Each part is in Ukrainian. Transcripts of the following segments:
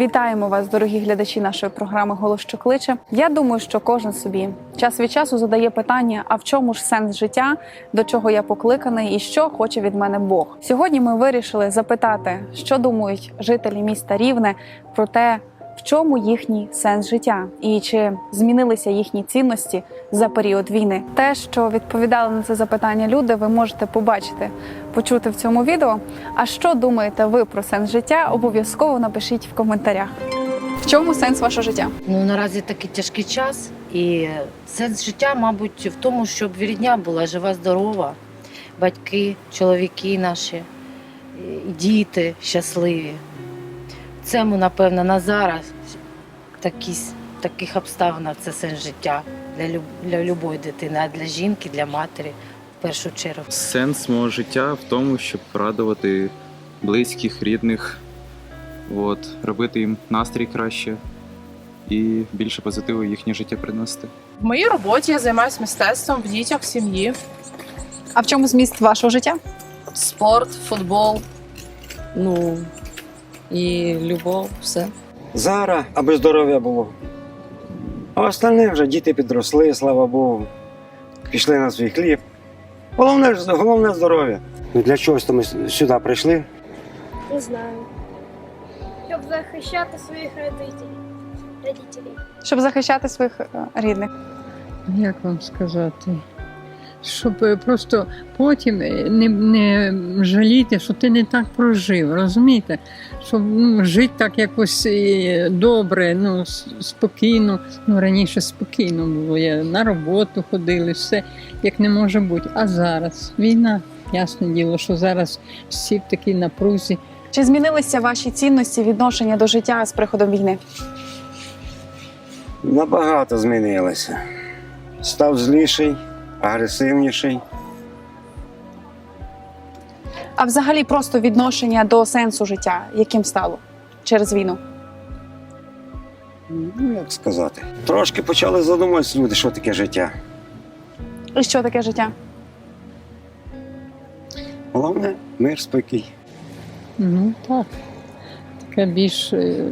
Вітаємо вас, дорогі глядачі нашої програми Голос що кличе. Я думаю, що кожен собі час від часу задає питання: а в чому ж сенс життя, до чого я покликаний і що хоче від мене Бог. Сьогодні ми вирішили запитати, що думають жителі міста Рівне про те, в чому їхній сенс життя, і чи змінилися їхні цінності за період війни. Те, що відповідали на це запитання люди, ви можете побачити, почути в цьому відео. А що думаєте ви про сенс життя? Обов'язково напишіть в коментарях. В чому сенс вашого життя? Ну наразі такий тяжкий час, і сенс життя, мабуть, в тому, щоб рідня була жива, здорова, батьки, чоловіки наші, діти щасливі. Це, ну, напевно, на зараз такі, таких обставинах це сенс життя для, люб, для любої дитини, а для жінки, для матері в першу чергу. Сенс мого життя в тому, щоб радувати близьких, рідних, от, робити їм настрій краще і більше позитиву в їхнє життя приносити. В моїй роботі я займаюся мистецтвом в дітях, в сім'ї. А в чому зміст вашого життя? спорт, футбол, ну і любов, все. Зараз, аби здоров'я було. А остальне вже діти підросли, слава Богу. Пішли на свій хліб. Головне, ж- головне здоров'я. Ну, Для чогось то ми сюди прийшли. Не знаю. Щоб захищати своїх родителів. Родителей. Щоб захищати своїх е, рідних. як вам сказати, щоб е, просто потім е, не, не жаліти, що ти не так прожив, розумієте? Щоб ну, жити так якось е, добре, ну, спокійно. Ну, раніше спокійно було. Я на роботу ходили, все як не може бути. А зараз війна. Ясне діло, що зараз всі в такій напрузі. Чи змінилися ваші цінності відношення до життя з приходом війни? Набагато змінилося. Став зліший, агресивніший. А взагалі просто відношення до сенсу життя, яким стало через війну? Ну, як сказати. Трошки почали задумуватися люди, що таке життя. І що таке життя? Головне мир, спокій. Ну так. Така більш, е,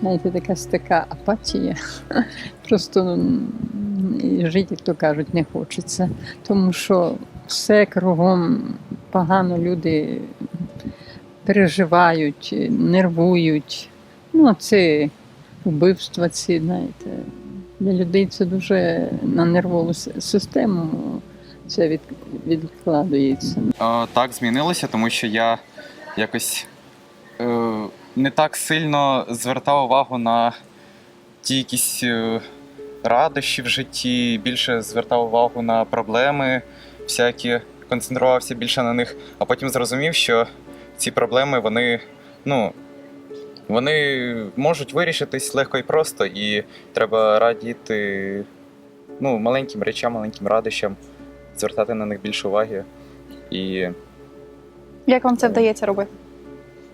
знаєте, така апатія. Просто м, жити, як то кажуть, не хочеться. Тому що все кругом погано люди переживають, нервують. Ну, це вбивства ці, знаєте. Для людей це дуже на нервову систему це від, відкладується. Е, так, змінилося, тому що я якось е, не так сильно звертав увагу на ті якісь е, радощі в житті, більше звертав увагу на проблеми всякі, концентрувався більше на них, а потім зрозумів, що ці проблеми вони, ну, вони можуть вирішитись легко і просто, і треба радіти ну, маленьким речам, маленьким радощам, звертати на них більше уваги. І Як вам це вдається робити?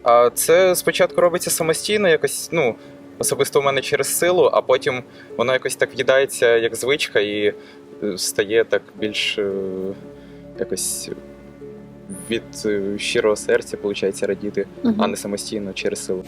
А це спочатку робиться самостійно, якось, ну, особисто у мене через силу, а потім воно якось так в'їдається як звичка і е, стає так більш е, якось від е, щирого серця, виходить, радіти, а не самостійно через силу.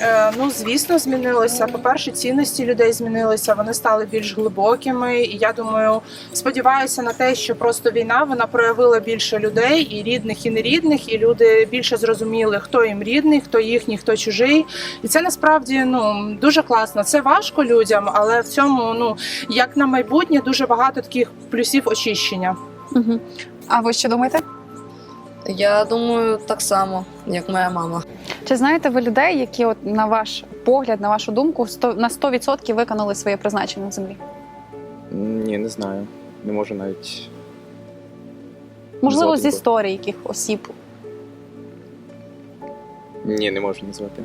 Е, ну, звісно, змінилося. По-перше, цінності людей змінилися, вони стали більш глибокими. І я думаю, сподіваюся на те, що просто війна вона проявила більше людей, і рідних, і нерідних, і люди більше зрозуміли, хто їм рідний, хто їхній, хто чужий. І це насправді ну дуже класно. Це важко людям, але в цьому, ну як на майбутнє, дуже багато таких плюсів очищення. Угу. А ви що думаєте? Я думаю, так само, як моя мама. Чи знаєте ви людей, які, от на ваш погляд, на вашу думку, на 100% виконали своє призначення на землі? Ні, не знаю. Не можу навіть. Можливо, назвати з би. історії яких осіб. Ні, не можу назвати.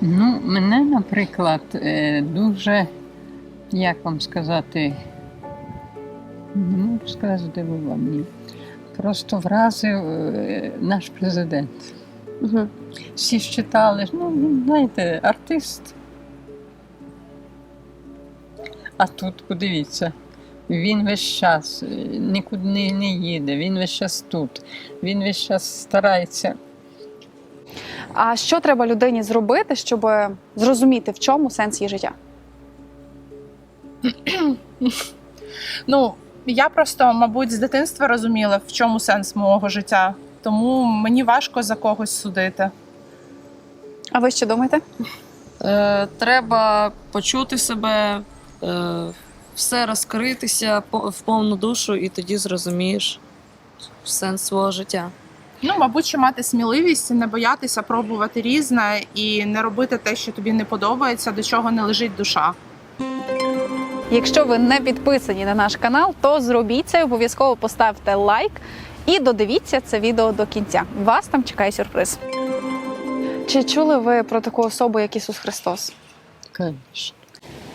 Ну, мене, наприклад, е, дуже, як вам сказати, не можу сказати, здивував ні. Просто вразив е, наш президент. Угу. Всі ж читали, ну, знаєте, артист. А тут, подивіться, він весь час е, нікуди не їде, він весь час тут, він весь час старається А що треба людині зробити, щоб зрозуміти, в чому сенс її життя? Ну, я просто, мабуть, з дитинства розуміла, в чому сенс мого життя. Тому мені важко за когось судити. А ви що думаєте? Е, треба почути себе, е, все розкритися по- в повну душу, і тоді зрозумієш сенс свого життя. Ну, мабуть, що мати сміливість, не боятися пробувати різне і не робити те, що тобі не подобається, до чого не лежить душа. Якщо ви не підписані на наш канал, то зробіть це, обов'язково поставте лайк і додивіться це відео до кінця. Вас там чекає сюрприз. Чи чули ви про таку особу, як Ісус Христос? Конечно.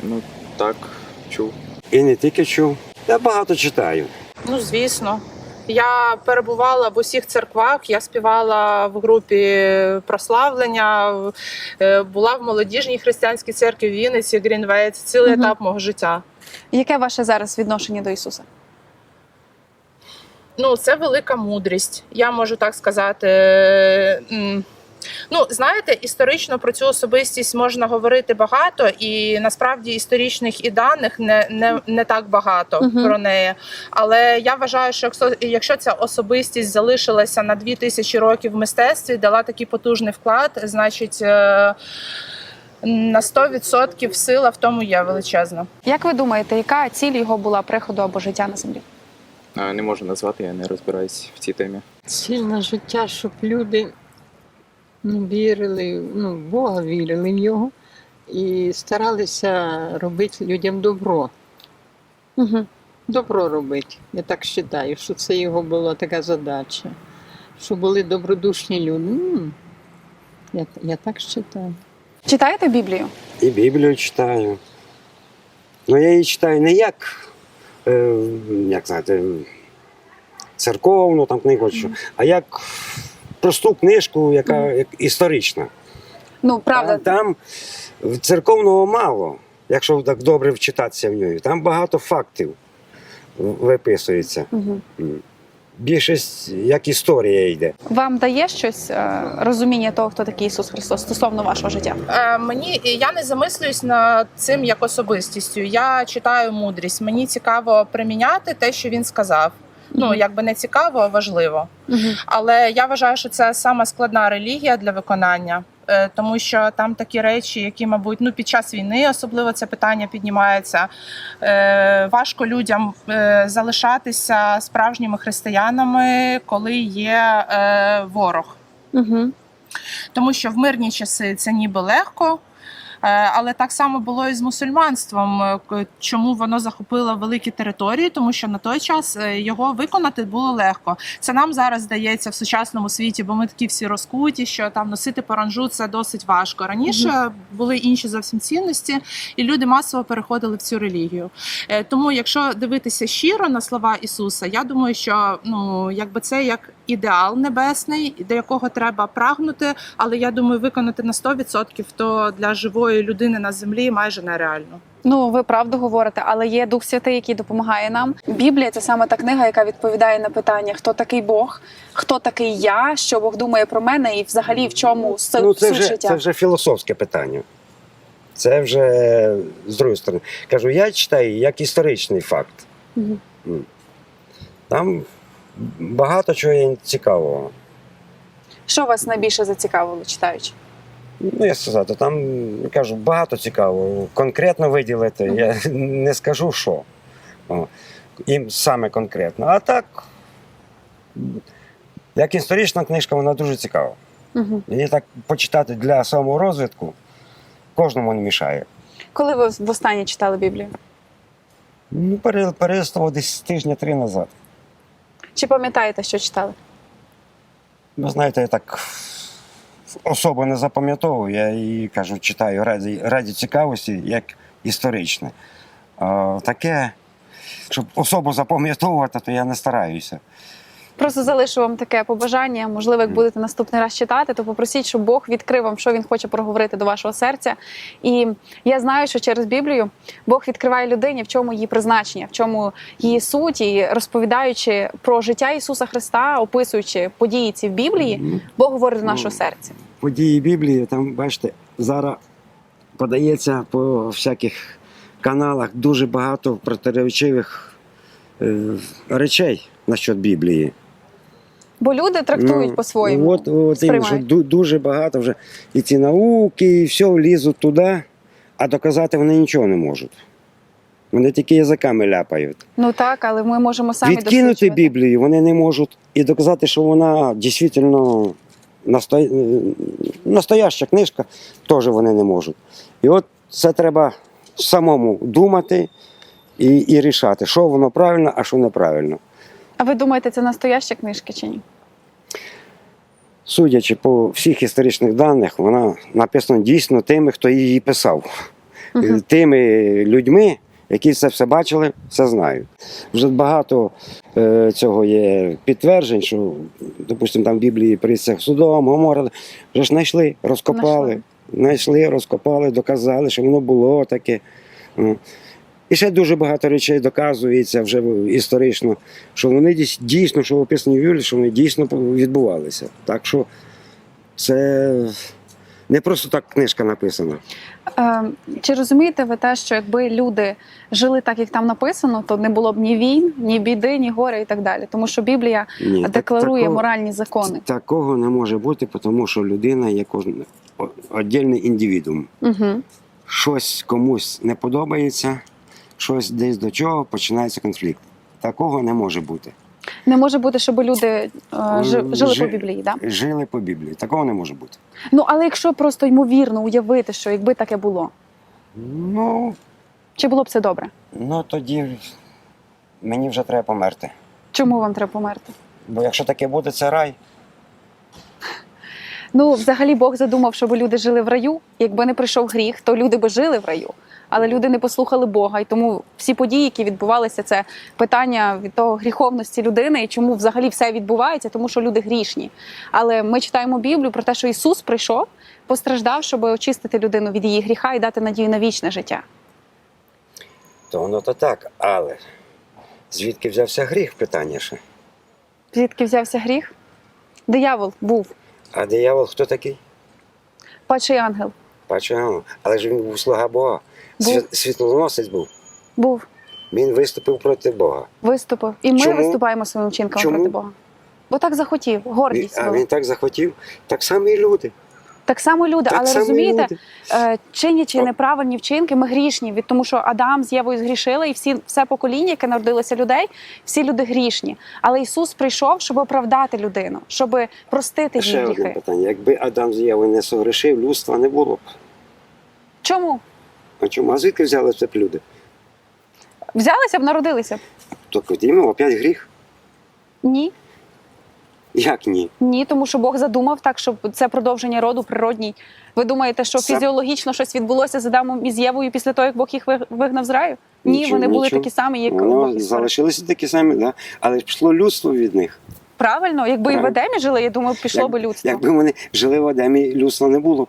Ну так, чув. І не тільки чув. Я багато читаю. Ну, звісно. Я перебувала в усіх церквах, я співала в групі прославлення, е, була в молодіжній християнській церкві в Вінниці, Грінвейт, цілий угу. етап мого життя. Яке ваше зараз відношення до Ісуса? Ну, це велика мудрість. Я можу так сказати. Ну, знаєте, історично про цю особистість можна говорити багато, і насправді історичних і даних не, не, не так багато Мгм. про неї. Але я вважаю, що якщо, якщо ця особистість залишилася на 2000 років в мистецтві, дала такий потужний вклад, значить. е, На 100% сила в тому є величезна. Як ви думаєте, яка ціль його була приходу або життя на землі? Не можу назвати, я не розбираюсь в цій темі. Ціль на життя, щоб люди ну, вірили, ну, в Бога вірили в його і старалися робити людям добро. Угу. Добро робити. Я так вважаю, що це його була така задача. Щоб були добродушні люди. М, Я, я так вважаю. Читаєте Біблію? І Біблію читаю. Ну, я її читаю не як, е, як знаєте, церковну там книгу, що, а як просту книжку, яка як історична. Ну, правда, Там, там церковного мало, якщо так добре вчитатися в нього. Там багато фактів виписується. Угу. Більшість як історія йде. Вам дає щось е, розуміння того, хто такий Ісус Христос стосовно вашого життя? Е, мені я не замислююсь над цим як особистістю. Я читаю мудрість. Мені цікаво приміняти те, що він сказав. Ну якби не цікаво, а важливо. Але я вважаю, що це сама складна релігія для виконання, е, тому що там такі речі, які, мабуть, ну під час війни особливо це питання піднімається. Е, Важко людям е, залишатися справжніми християнами, коли є е, ворог. Угу. Тому що в мирні часи це ніби легко. Е, Але так само було і з мусульманством. Е, Чому воно захопило великі території? Тому що на той час е, його виконати було легко. Це нам зараз здається в сучасному світі, бо ми такі всі розкуті, що там носити паранжу це досить важко. Раніше були інші зовсім цінності, і люди масово переходили в цю релігію. Тому, якщо дивитися щиро на слова Ісуса, я думаю, що ну якби це як ідеал небесний, до якого треба прагнути, але я думаю, виконати на 100% то для живої людини на землі майже нереально. Ну, ви правду говорите, але є Дух Святий, який допомагає нам. Біблія це саме та книга, яка відповідає на питання, хто такий Бог, хто такий я, що Бог думає про мене, і взагалі в чому с- Ну, це суть вже, життя. це вже філософське питання. Це вже з другої сторони. Кажу, я читаю як історичний факт. М. Там багато чого є цікавого. Що вас найбільше зацікавило, читаючи? Ну, я сказати, там кажу, багато цікавого. Конкретно виділити, я не скажу що. О, їм саме конкретно. А так, як історична книжка, вона дуже цікава. Угу. Її так почитати для саморозвитку кожному не мішає. Коли ви востаннє читали Біблію? Ну, пере- перелистував десь тижня три назад. Чи пам'ятаєте, що читали? Ви знаєте, я так особо не запам'ятовую. Я її кажу, читаю раді, раді цікавості, як історичне. Таке, щоб особо запам'ятовувати, то я не стараюся. Просто залишу вам таке побажання. Можливо, як будете наступний раз читати, то попросіть, щоб Бог відкрив вам, що він хоче проговорити до вашого серця. І я знаю, що через Біблію Бог відкриває людині, в чому її призначення, в чому її суть, і розповідаючи про життя Ісуса Христа, описуючи події ці в Біблії. Бог говорить до нашого Ну. серця. події Біблії, там, бачите, зараз подається по всяких каналах дуже багато протиречивих е, речей насчет Біблії. Бо люди трактують Ну, по-своєму. От, от іменно, що дуже багато вже і ці науки, і все влізуть туди, а доказати вони нічого не можуть. Вони тільки язиками ляпають. Ну так, але ми можемо самі Відкинути. Біблію вони не можуть і доказати, що вона дійсно насто... е, настояща книжка, теж вони не можуть. І от це треба самому думати і, і рішати, що воно правильно, а що неправильно. А ви думаєте, це настоящі книжки чи ні? Судячи по всіх історичних даних, вона написана дійсно тими, хто її писав. Мгм. Е, Тими людьми, які це все бачили, все знають. Вже багато е, цього є підтверджень, що, допустимо, там в Біблії присяг судом, Гомора, вже ж знайшли, розкопали, Знайшли. знайшли, розкопали, доказали, що воно було таке. І ще дуже багато речей доказується вже історично, що вони дійсно, що описані в Біблії, що вони дійсно відбувалися. Так що це не просто так книжка написана. Е, чи розумієте ви те, що якби люди жили так, як там написано, то не було б ні війн, ні біди, ні горя і так далі. Тому що Біблія Ні, декларує такого- моральні закони. Такого не може бути, тому що людина є кожен віддільний індивідум. Угу. Щось комусь не подобається, щось десь до чого починається конфлікт. Такого не може бути. Не може бути, щоб люди е, жи- жили Жи- по Біблії, да? Жили по Біблії. Такого не може бути. Ну але якщо просто ймовірно уявити, що якби таке було, Ну, чи було б це добре? ну тоді мені вже треба померти. Чому вам треба померти? Бо якщо таке буде, це рай. Ну, взагалі, Бог задумав, щоб люди жили в раю. Якби не прийшов гріх, то люди би жили в раю. Але люди не послухали Бога, і тому всі події, які відбувалися, це питання від того гріховності людини і чому взагалі все відбувається, тому що люди грішні. Але ми читаємо Біблію про те, що Ісус прийшов, постраждав, щоб очистити людину від її гріха і дати надію на вічне життя. То воно то так, але звідки взявся гріх, питання ще. Звідки взявся гріх? Диявол був А диявол хто такий? падший ангел. Бачу, але ж він був слуга Бога. Був. Світлоносець був. Був Він виступив проти Бога. виступив. І ми Чому? виступаємо своїми вчинками Чому? проти Бога. Бо так захотів, гордість. а була. він так захотів, так само і люди. Так само люди, Так але само розумієте, люди. е, чинячи неправильні вчинки, ми грішні від тому, що Адам з Євою згрішили, і всі все покоління, яке народилося людей, всі люди грішні. Але Ісус прийшов, щоб оправдати людину, щоб простити її Ще одне питання. Якби Адам з Євою не согрешив, людства не було б. Чому А чому? А звідки взялися б люди? взялися б, народилися б? Тобто йому опять гріх? Ні. Як ні? Ні, тому що Бог задумав так, щоб це продовження роду природній. Ви думаєте, що Це- фізіологічно щось відбулося з Адамом і з Євою після того, як Бог їх ви- вигнав з раю? Ні, Нічого, вони були нічого. такі самі, як Бог Воно їх створив. такі самі, да? але ж пішло людство від них. Правильно, якби і в Правильно. Едемі жили, я думаю, пішло Як- би людство. Якби вони жили в Адамі, людства не було. б.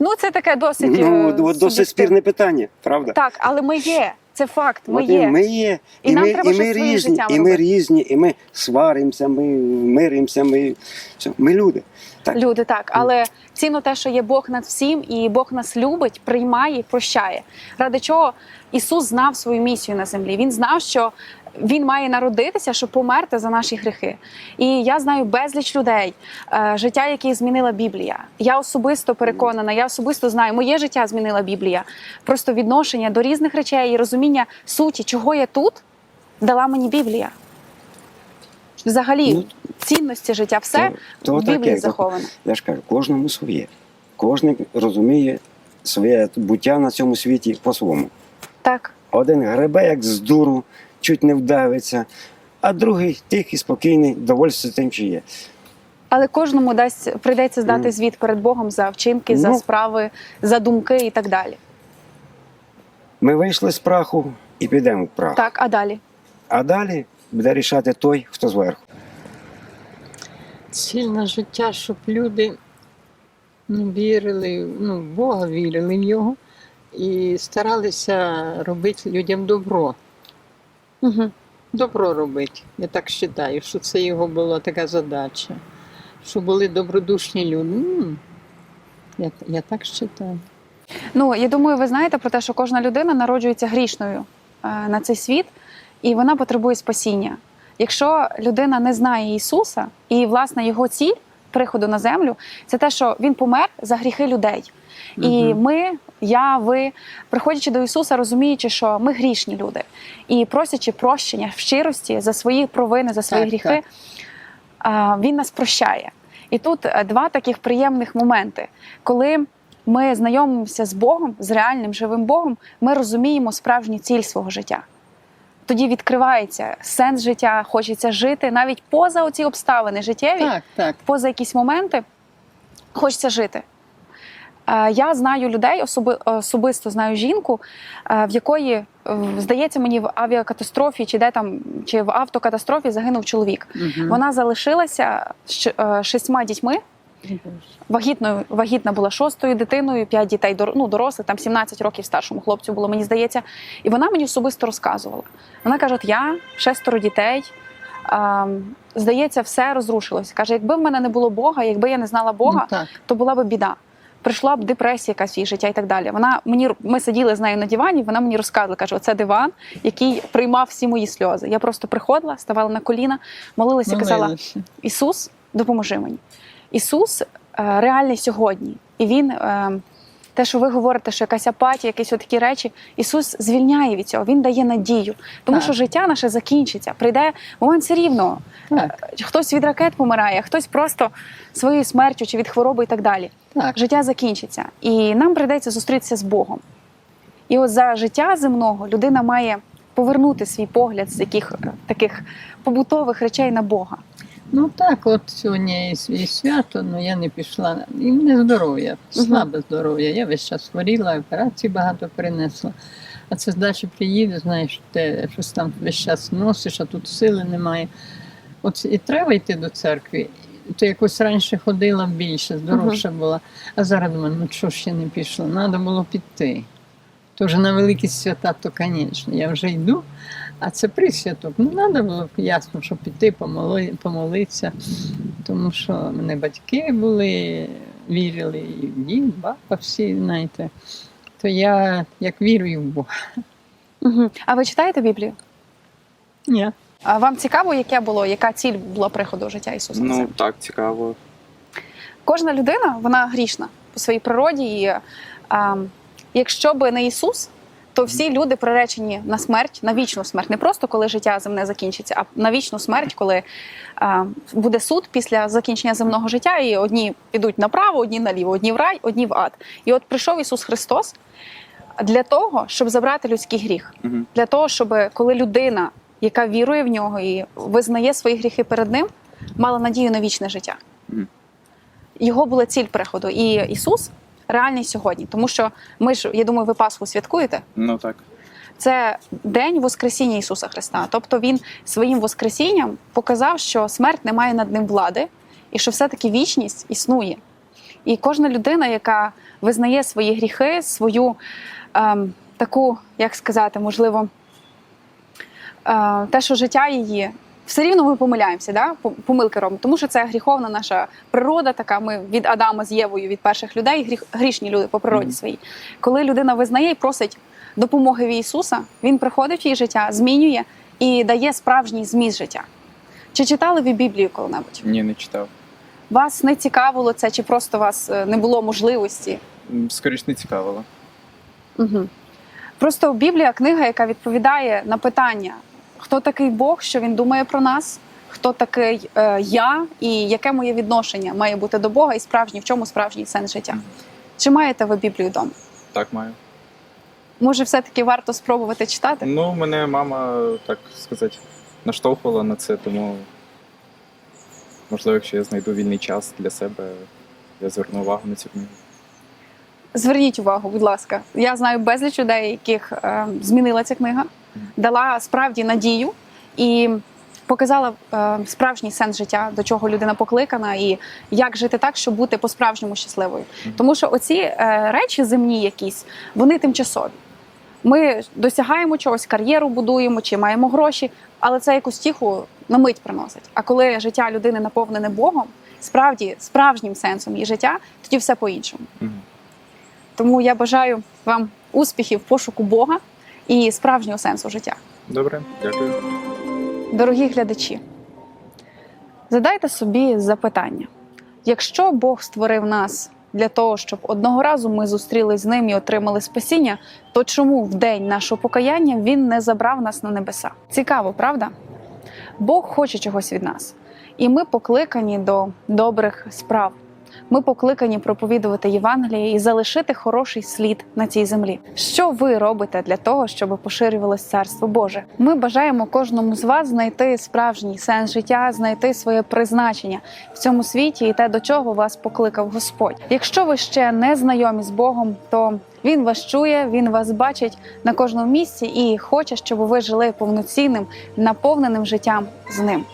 Ну це таке досить Ну, е, от досить спірне питання, правда? Так, але ми є. Це факт. Ми От є. ми є, І і, нам ми, треба і ми різні, і ми різні, і ми сваримося, ми миримося, ми, ми люди. Так. Люди так, але цінно те, що є Бог над всім, і Бог нас любить, приймає, прощає. Ради чого Ісус знав свою місію на землі. Він знав, що він має народитися, щоб померти за наші гріхи. І я знаю безліч людей, е, життя, яке змінила Біблія. Я особисто переконана, я особисто знаю, моє життя змінила Біблія. Просто відношення до різних речей і розуміння суті, чого я тут, дала мені Біблія. Взагалі, Ну, цінності життя, все то в Біблії таке, заховане. Я ж кажу, кожному своє. Кожен розуміє своє буття на цьому світі по-своєму. Так. Один гребе, як з дуру, чуть не вдавиться, а другий тихий, спокійний, довольствується тим, що є. Але кожному дасть прийдеться здати Мгм. звіт перед Богом за вчинки, за Ну. справи, за думки і так далі. Ми вийшли з праху і підемо в прах. Так, а далі? А далі буде рішати той, хто зверху. Ціль на життя, щоб люди ну, вірили, ну, в Бога вірили в Його і старалися робити людям добро. Угу. Добро робити. Я так вважаю, що це його була така задача. Щоб були добродушні люди. М, Я, я так вважаю. Ну, я думаю, ви знаєте про те, що кожна людина народжується грішною е, на цей світ, і вона потребує спасіння. Якщо людина не знає Ісуса, і власне його ціль приходу на землю, це те, що він помер за гріхи людей. І Мгм. ми, я, ви, приходячи до Ісуса, розуміючи, що ми грішні люди, і просячи прощення в щирості за свої провини, за свої Так, гріхи, так. Він нас прощає. І тут е, два таких приємних моменти, коли ми знайомимося з Богом, з реальним живим Богом, ми розуміємо справжню ціль свого життя. Тоді відкривається сенс життя, хочеться жити навіть поза оці обставини життєві, Так, так. поза якісь моменти, хочеться жити. Е, Я знаю людей, особи, особисто знаю жінку, е, в якої, е, здається, мені в авіакатастрофі чи де там, чи в автокатастрофі загинув чоловік. Мгм. Вона залишилася з шістьма дітьми. Вагітною, вагітна була шостою дитиною, п'ять дітей ну, дорослих, там 17 років старшому хлопцю було, мені здається. І вона мені особисто розказувала. Вона каже: от я шестеро дітей. здається, все розрушилося. Каже, якби в мене не було Бога, якби я не знала Бога, Ну, то була б біда. Прийшла б депресія якась в її життя і так далі. Вона мені ми сиділи з нею на дивані, вона мені розказувала, каже: оце диван, який приймав всі мої сльози. Я просто приходила, ставала на коліна, молилася, казала: Ісус, допоможи мені. Ісус е, реальний сьогодні. І Він, е, те, що ви говорите, що якась апатія, якісь такі речі, Ісус звільняє від цього, Він дає надію. Тому Так. що життя наше закінчиться. Прийде момент все рівно. Так, Хтось від ракет помирає, хтось просто своєю смертю чи від хвороби і так далі. так. Життя закінчиться. І нам прийдеться зустрітися з Богом. І от за життя земного людина має повернути свій погляд з яких е, таких побутових речей на Бога. Ну так, от сьогодні і свято, ну я не пішла. І мене здоров'я, слабе здоров'я. Я весь час хворіла, операцій багато перенесла. А це далі приїде, знаєш, те щось там весь час носиш, а тут сили немає. От і треба йти до церкви. То якось раніше ходила більше, здоровша була. А зараз думаю, ну чого ще не пішла? Треба було піти. То вже на великі свята, то, звісно, я вже йду, а це присвяток. Ну, треба було ясно, що піти, помоли, помолитися. Тому що в мене батьки були, вірили, і дід, баба, всі, знаєте. То я як вірую в Бога. Угу. А ви читаєте Біблію? Ні. А вам цікаво, яке було, яка ціль була приходу життя Ісуса? Ну так, цікаво. Кожна людина вона грішна по своїй природі. І а, якщо би не Ісус, то всі люди приречені на смерть, на вічну смерть. Не просто коли життя земне закінчиться, а на вічну смерть, коли а, буде суд після закінчення земного життя, і одні підуть направо, одні наліво, одні в рай, одні в ад. І от прийшов Ісус Христос для того, щоб забрати людський гріх, Мгм. для того, щоб коли людина, яка вірує в нього і визнає свої гріхи перед ним, мала надію на вічне життя. Мгм. Його була ціль приходу. І Ісус реальний сьогодні. Тому що ми ж, я думаю, ви Пасху святкуєте. Ну так. Це день Воскресіння Ісуса Христа. Тобто Він своїм Воскресінням показав, що смерть не має над ним влади, і що все-таки вічність існує. І кожна людина, яка визнає свої гріхи, свою ем, таку, як сказати, можливо, е, те, що життя її. Все рівно ми помиляємося, да? помилки робимо, тому що це гріховна наша природа, така ми від Адама з Євою, від перших людей, гріх, грішні люди по природі своїй. Коли людина визнає і просить допомоги в Ісуса, Він приходить в її життя, змінює і дає справжній зміст життя. Чи читали ви Біблію коли-небудь? Ні, не читав. Вас не цікавило це, чи просто у вас е, не було можливості? М, Скоріш не цікавило. Угу. Просто Біблія книга, яка відповідає на питання, хто такий Бог, що він думає про нас, хто такий е, я, і яке моє відношення має бути до Бога, і справжній, в чому справжній сенс життя. Чи маєте ви Біблію вдома? Так маю. Може, все-таки варто спробувати читати? Ну, мене мама, так сказати, наштовхувала на це, тому можливо, якщо я знайду вільний час для себе, я зверну увагу на цю книгу. Зверніть увагу, будь ласка. Я знаю безліч людей, яких е, змінила ця книга, дала справді надію і показала е, справжній сенс життя, до чого людина покликана, і як жити так, щоб бути по-справжньому щасливою. Тому що оці е, речі земні, якісь, вони тимчасові. Ми досягаємо чогось, кар'єру будуємо чи маємо гроші, але це якусь тіху на мить приносить. А коли життя людини наповнене Богом, справді справжнім сенсом її життя, тоді все по-іншому. Тому я бажаю вам успіхів в пошуку Бога і справжнього сенсу життя. Добре, дякую. Дорогі глядачі, задайте собі запитання: якщо Бог створив нас для того, щоб одного разу ми зустрілись з ним і отримали спасіння, то чому в день нашого покаяння він не забрав нас на небеса? Цікаво, правда? Бог хоче чогось від нас, і ми покликані до добрих справ. Ми покликані проповідувати Євангеліє і залишити хороший слід на цій землі. Що ви робите для того, щоб поширювалось царство Боже? Ми бажаємо кожному з вас знайти справжній сенс життя, знайти своє призначення в цьому світі і те, до чого вас покликав Господь. Якщо ви ще не знайомі з Богом, то він вас чує, він вас бачить на кожному місці і хоче, щоб ви жили повноцінним, наповненим життям з ним.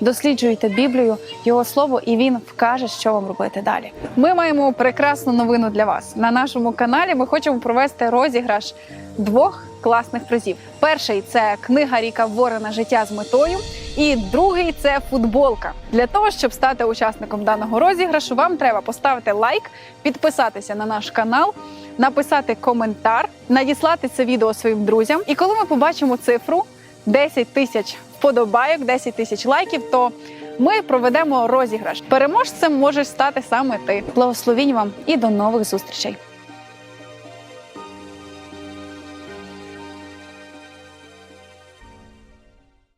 Досліджуйте Біблію, його слово, і він вкаже, що вам робити далі. Ми маємо прекрасну новину для вас на нашому каналі. Ми хочемо провести розіграш двох класних призів. Перший це книга Ріка Ворена Життя з метою. І другий це футболка. Для того, щоб стати учасником даного розіграшу, вам треба поставити лайк, підписатися на наш канал, написати коментар, надіслати це відео своїм друзям. І коли ми побачимо цифру 10 тисяч вподобайок, 10 тисяч лайків, то ми проведемо розіграш. Переможцем можеш стати саме ти. Благословінь вам і до нових зустрічей.